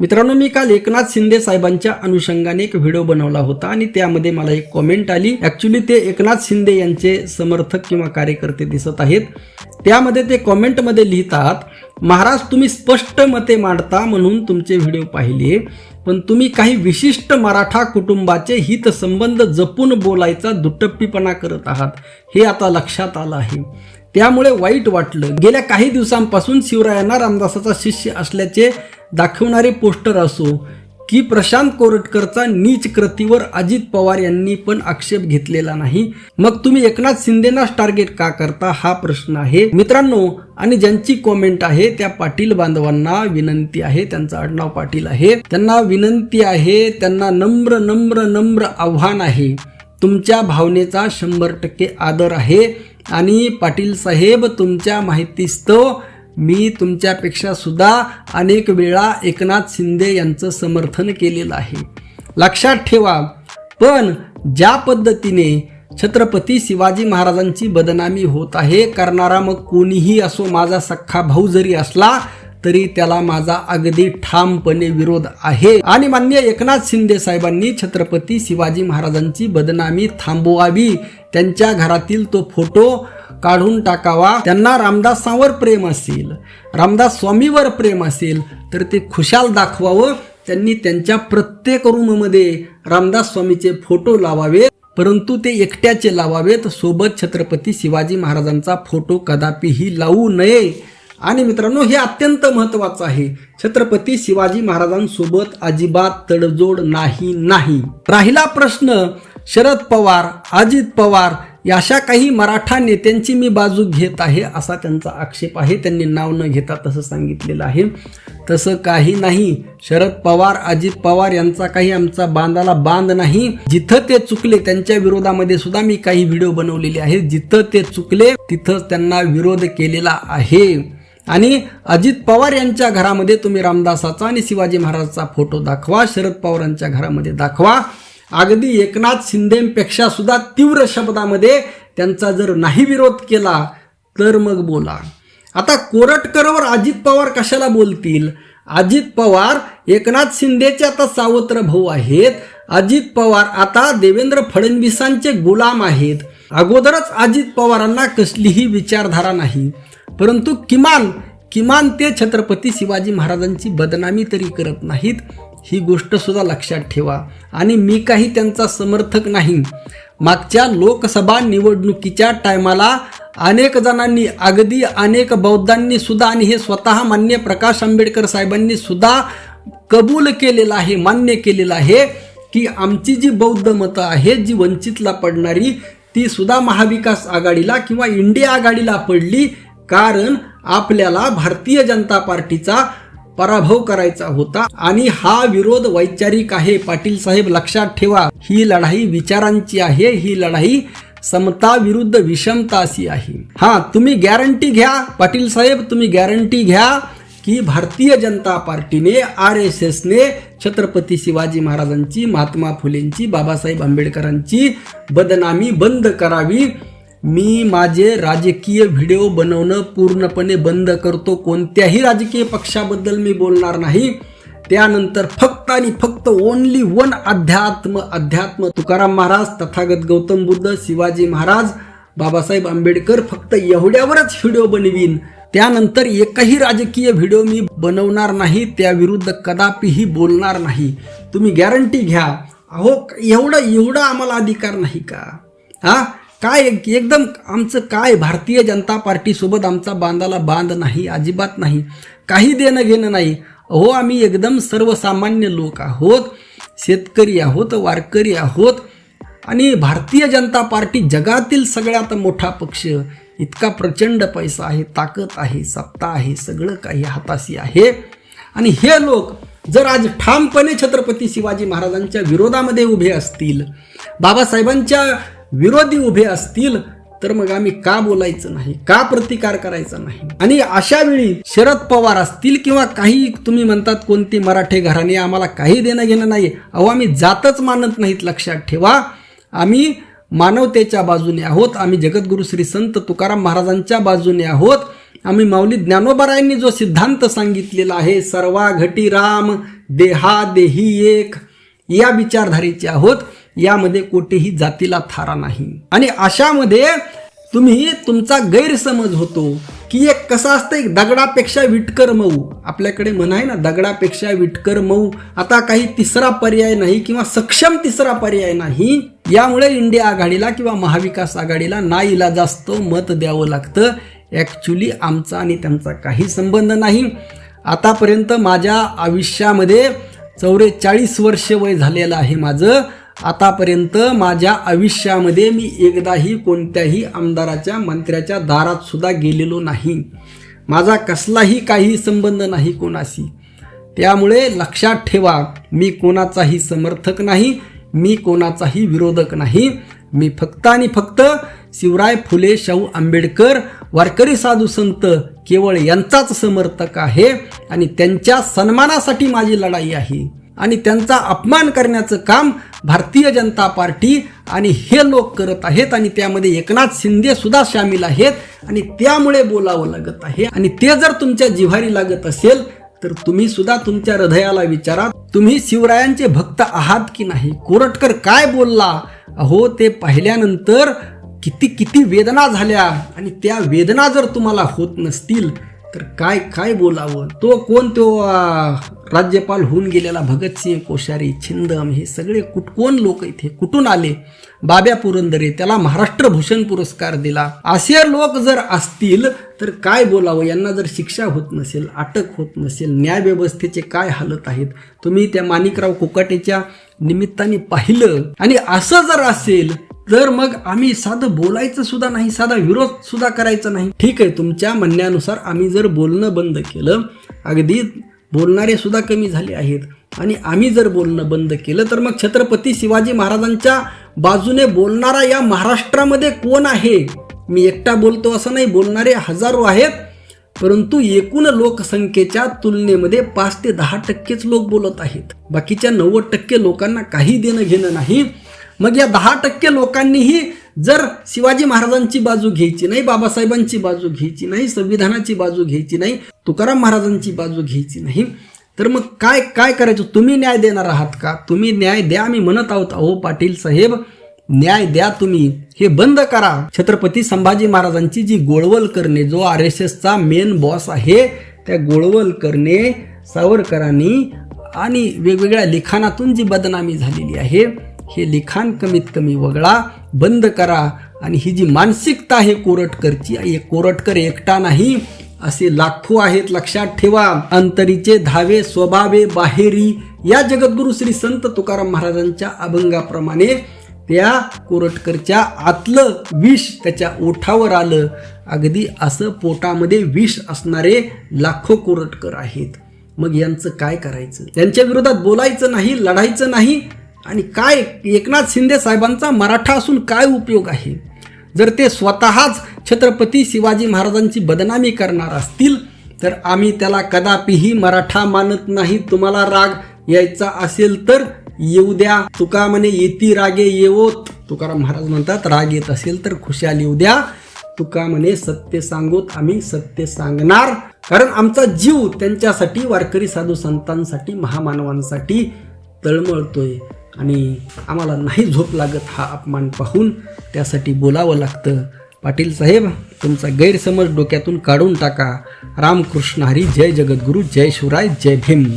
मित्रांनो मी काल एकनाथ शिंदे साहेबांच्या अनुषंगाने एक व्हिडिओ बनवला होता आणि त्यामध्ये मला एक कॉमेंट आली. ऍक्च्युली ते एकनाथ शिंदे यांचे समर्थक किंवा कार्यकर्ते दिसत आहेत. त्यामध्ये ते कॉमेंटमध्ये लिहितात महाराज तुम्ही स्पष्ट मते मांडता म्हणून तुमचे व्हिडिओ पाहिले पण तुम्ही काही विशिष्ट मराठा कुटुंबाचे हितसंबंध जपून बोलायचा दुटप्पीपणा करत आहात. हे आता लक्षात आलं आहे. त्यामुळे वाईट वाटलं. गेल्या काही दिवसांपासून शिवरायांना रामदासाचा शिष्य असल्याचे दाखवणारे पोस्टर असो की प्रशांत कोरटकरचा नीच कृतीवर अजित पवार यांनी पण आक्षेप घेतलेला नाही. मग तुम्ही एकनाथ शिंदेनाच टार्गेट का करता? हा प्रश्न आहे. मित्रांनो आणि ज्यांची कॉमेंट आहे त्या पाटील बांधवांना विनंती आहे. त्यांचं आडनाव पाटील आहे. त्यांना विनंती आहे त्यांना नम्र नम्र नम्र आव्हान आहे. तुमच्या भावनेचा शंभर टक्के आदर आहे. आणि पाटील साहेब तुमच्या माहितीस्तव मी तुमच्यापेक्षा सुद्धा अनेक वेळा एकनाथ शिंदे यांचं समर्थन केलेलं आहे. लक्षात ठेवा पण ज्या पद्धतीने छत्रपती शिवाजी महाराजांची बदनामी होत आहे करणारा मग कोणीही असो माझा सख्खा भाऊ जरी असला तरी त्याला माझा अगदी ठामपणे विरोध आहे. आणि मान्य एकनाथ शिंदे साहेबांनी छत्रपती शिवाजी महाराजांची बदनामी थांबवावी. त्यांच्या घरातील तो फोटो काढून टाकावा. त्यांना रामदासावर प्रेम असेल रामदास स्वामीवर प्रेम असेल तर ते खुशाल दाखवावं. त्यांनी त्यांच्या प्रत्येक रूममध्ये रामदास स्वामीचे फोटो लावावे. परंतु ते एकट्याचे लावावेत. सोबत छत्रपती शिवाजी महाराजांचा फोटो कदापिही लावू नये. आणि मित्रांनो हे अत्यंत महत्वाचं आहे. छत्रपती शिवाजी महाराजांसोबत अजिबात तडजोड नाही नाही. राहिला प्रश्न शरद पवार अजित पवार अशा काही मराठा नेत्यांची मी बाजू घेत आहे असा त्यांचा आक्षेप आहे. त्यांनी नाव न घेता तसं सांगितलेलं आहे. तसं काही नाही. शरद पवार अजित पवार यांचा काही आमचा बांधाला बांध नाही. जिथं ते चुकले त्यांच्या विरोधामध्ये सुद्धा मी काही व्हिडिओ बनवलेले आहेत. जिथं ते चुकले तिथं त्यांना विरोध केलेला आहे. आणि अजित पवार यांच्या घरामध्ये तुम्ही रामदासाचा आणि शिवाजी महाराजांचा फोटो दाखवा शरद पवारांच्या घरामध्ये दाखवा. अगदी एकनाथ शिंदेपेक्षा सुद्धा तीव्र शब्दामध्ये त्यांचा जर नाही विरोध केला तर मग बोला. आता कोरटकरवर अजित पवार कशाला बोलतील? अजित पवार एकनाथ शिंदेचे आता सावत्र भाऊ आहेत. अजित पवार आता देवेंद्र फडणवीसांचे गुलाम आहेत. अगोदरच अजित पवारांना कसलीही विचारधारा नाही. परंतु किमान किमान ते छत्रपती शिवाजी महाराजांची बदनामी तरी करत नाहीत ही गोष्ट सुद्धा लक्षात ठेवा. आणि मी काही त्यांचा समर्थक नाही. मागच्या लोकसभा निवडणुकीच्या टायमाला अनेक जणांनी अगदी अनेक बौद्धांनी सुद्धा आणि हे स्वतः मान्य प्रकाश आंबेडकर साहेबांनी सुद्धा कबूल केलेलं आहे मान्य केलेलं आहे की आमची जी बौद्ध मतं आहेत जी वंचितला पडणारी ती सुद्धा महाविकास आघाडीला किंवा इंडिया आघाडीला पडली कारण आपल्याला भारतीय जनता पार्टीचा पराभव करायचा होता. आणि हा विरोध वैचारिक आहे. पाटील साहेब लक्षात ठेवा ही लढाई विचारांची आहे. ही लढाई समता विरुद्ध विषमता अशी आहे. हा तुम्ही गॅरंटी घ्या. पाटील साहेब तुम्ही गॅरंटी घ्या की भारतीय जनता पार्टीने आर एस एसने छत्रपती शिवाजी महाराजांची महात्मा फुलेंची बाबासाहेब आंबेडकरांची बदनामी बंद करावी. मी माझे राजकीय व्हिडिओ बनवणं पूर्णपणे बंद करतो. कोणत्याही राजकीय पक्षाबद्दल मी बोलणार नाही. त्यानंतर फक्त आणि फक्त ओनली वन अध्यात्म अध्यात्म तुकाराम महाराज तथागत गौतम बुद्ध शिवाजी महाराज बाबासाहेब आंबेडकर फक्त एवढ्यावरच व्हिडिओ बनवीन. त्यानंतर एकही राजकीय व्हिडिओ मी बनवणार नाही त्याविरुद्ध कदापिही बोलणार नाही. तुम्ही गॅरंटी घ्या. अहो एवढं एवढा आम्हाला अधिकार नाही का? हा? काय एकदम आमचं काय भारतीय जनता पार्टीसोबत आमचा बांधाला बांध नाही अजिबात नाही काही देणं घेणं नाही. अहो आम्ही एकदम सर्वसामान्य लोक आहोत शेतकरी आहोत वारकरी आहोत आणि भारतीय जनता पार्टी जगातील सगळ्यात मोठा पक्ष. इतका प्रचंड पैसा आहे ताकद आहे सत्ता आहे सगळं काही हाताशी आहे. आणि हे लोक जर आज ठामपणे छत्रपती शिवाजी महाराजांच्या विरोधामध्ये उभे असतील बाबासाहेबांच्या विरोधी उभे असतील तर मग आम्ही का बोलायचं नाही? का प्रतिकार करायचा नाही? आणि अशा वेळी शरद पवार असतील किंवा काही तुम्ही म्हणतात कोणती मराठे घराणे आम्हाला काही देणं घेणं नाही. अहो आम्ही जातच मानत नाहीत लक्षात ठेवा. आम्ही मानवतेच्या बाजूने आहोत. आम्ही जगद्गुरु श्री संत तुकाराम महाराजांच्या बाजूने आहोत. आम्ही माऊली ज्ञानोबरायांनी जो सिद्धांत सांगितलेला आहे सर्वा घटी राम देहा देही एक या विचारधारेचे आहोत. यामध्ये कोठेही जातीला थारा नाही. आणि अशामध्ये तुम्ही तुमचा गैरसमज होतो की एक कसं असतं एक दगडापेक्षा विटकर मऊ. आपल्याकडे म्हण आहे ना दगडापेक्षा विटकर मऊ. आता काही तिसरा पर्याय नाही किंवा सक्षम तिसरा पर्याय नाही यामुळे इंडिया आघाडीला किंवा महाविकास आघाडीला नाईला जास्त मत द्यावं लागतं. ॲक्च्युली आमचा आणि त्यांचा काही संबंध नाही. आतापर्यंत माझ्या आयुष्यामध्ये चौवेचाळीस वर्ष वय झालेलं आहे माझं. आतापर्यंत माझ्या आयुष्यामध्ये मी एकदाही कोणत्याही आमदाराच्या मंत्र्याच्या दारात सुद्धा गेलेलो नाही. माझा कसलाही काही संबंध नाही कोणाशी. त्यामुळे लक्षात ठेवा मी कोणाचाही समर्थक नाही मी कोणाचाही विरोधक नाही. मी फक्त आणि फक्त शिवराय फुले शाहू आंबेडकर वारकरी साधू संत केवळ यांचाच समर्थक आहे आणि त्यांच्या सन्मानासाठी माझी लढाई आहे. आणि त्यांचा अपमान करण्याचं काम भारतीय जनता पार्टी आणि हे लोक करत आहेत आणि त्यामध्ये एकनाथ शिंदे सुद्धा सामील आहेत आणि त्यामुळे बोलावं लागत आहे. आणि ते जर तुमच्या जिव्हारी लागत असेल तर तुम्ही सुद्धा तुमच्या हृदयाला विचारा तुम्ही शिवरायांचे भक्त आहात की नाही? कोरटकर काय बोलला? अहो ते पाहिल्यानंतर किती किती वेदना झाल्या. आणि त्या वेदना जर तुम्हाला होत नसतील तर काय काय बोलावं? तो कोण? तो राज्यपाल होऊन गेलेला भगतसिंह कोश्यारी छिंदम हे सगळे कुठ कोण लोक इथे? कुठून आले? बाब्या पुरंदरे त्याला महाराष्ट्र भूषण पुरस्कार दिला. असे लोक जर असतील तर काय बोलावं? यांना जर शिक्षा होत नसेल अटक होत नसेल न्यायव्यवस्थेचे काय हालत आहेत? तुम्ही त्या माणिकराव कोकाटेच्या निमित्ताने पाहिलं. आणि असं जर असेल तर मग आम्ही साधं बोलायचं सुद्धा नाही साधा विरोध सुद्धा करायचा नाही. ठीक आहे तुमच्या म्हणण्यानुसार आम्ही जर बोलणं बंद केलं अगदी बोलणारे सुद्धा कमी झाले आहेत. आणि आम्ही जर बोलणं बंद केलं तर मग छत्रपती शिवाजी महाराजांच्या बाजूने बोलणारा या महाराष्ट्रामध्ये कोण आहे? मी एकटा बोलतो असं नाही बोलणारे हजारो आहेत परंतु एकूण लोकसंख्येच्या तुलनेमध्ये पाच ते दहा टक्केच लोक बोलत आहेत. बाकीच्या नव्वद टक्के लोकांना काही देणं घेणं नाही. मग या दहा टक्के लोकांनीही जर शिवाजी महाराजांची बाजू घ्यायची नाही बाबासाहेबांची बाजू घ्यायची नाही संविधानाची बाजू घ्यायची नाही तुकाराम महाराजांची बाजू घ्यायची नाही तर मग काय काय करायचं? तुम्ही न्याय देणार आहात का? तुम्ही न्याय द्या आम्ही म्हणत आहोत अहो पाटील साहेब न्याय द्या तुम्ही. हे बंद करा. छत्रपती संभाजी महाराजांची जी गोळवल करणे जो आर एस एसचा मेन बॉस आहे त्या गोळवल करणे सावरकरांनी आणि वेगवेगळ्या लिखाणातून जी बदनामी झालेली आहे हे लिखाण कमीत कमी वगळा बंद करा आणि ही जी मानसिकता आहे कोरटकरची एक कोरटकर एकटा नाही असे लाखो आहेत लक्षात ठेवा. अंतरीचे धावे स्वभावे बाहेरी या जगद्गुरु श्री संत तुकाराम महाराजांच्या अभंगाप्रमाणे त्या कोरटकरच्या आतलं विष त्याच्या ओठावर आलं. अगदी असं पोटामध्ये विष असणारे लाखो कोरटकर आहेत. मग यांचं काय करायचं? त्यांच्या विरोधात बोलायचं नाही लढायचं नाही आणि काय एकनाथ शिंदे साहेबांचा मराठा असून काय उपयोग आहे? जर ते स्वतःच छत्रपती शिवाजी महाराजांची बदनामी करणार असतील तर आम्ही त्याला कदापिही मराठा मानत नाही. तुम्हाला राग यायचा असेल तर येऊ द्या. तुका म्हणे येती रागे येवोत. तुकाराम महाराज म्हणतात राग येत असेल तर खुशाल येऊ द्या. तुका म्हणे सत्य सांगोत आम्ही सत्य सांगणार. कारण आमचा जीव त्यांच्यासाठी वारकरी साधू संतांसाठी महामानवांसाठी तळमळतोय. आणि आम्हाला नाही झोप लागत हा अपमान पाहून त्यासाठी बोलावं लागतं. पाटील साहेब तुमचा गैरसमज डोक्यातून काढून टाका. रामकृष्ण हरी जय जगद्गुरू जय शिवराय जय भीम.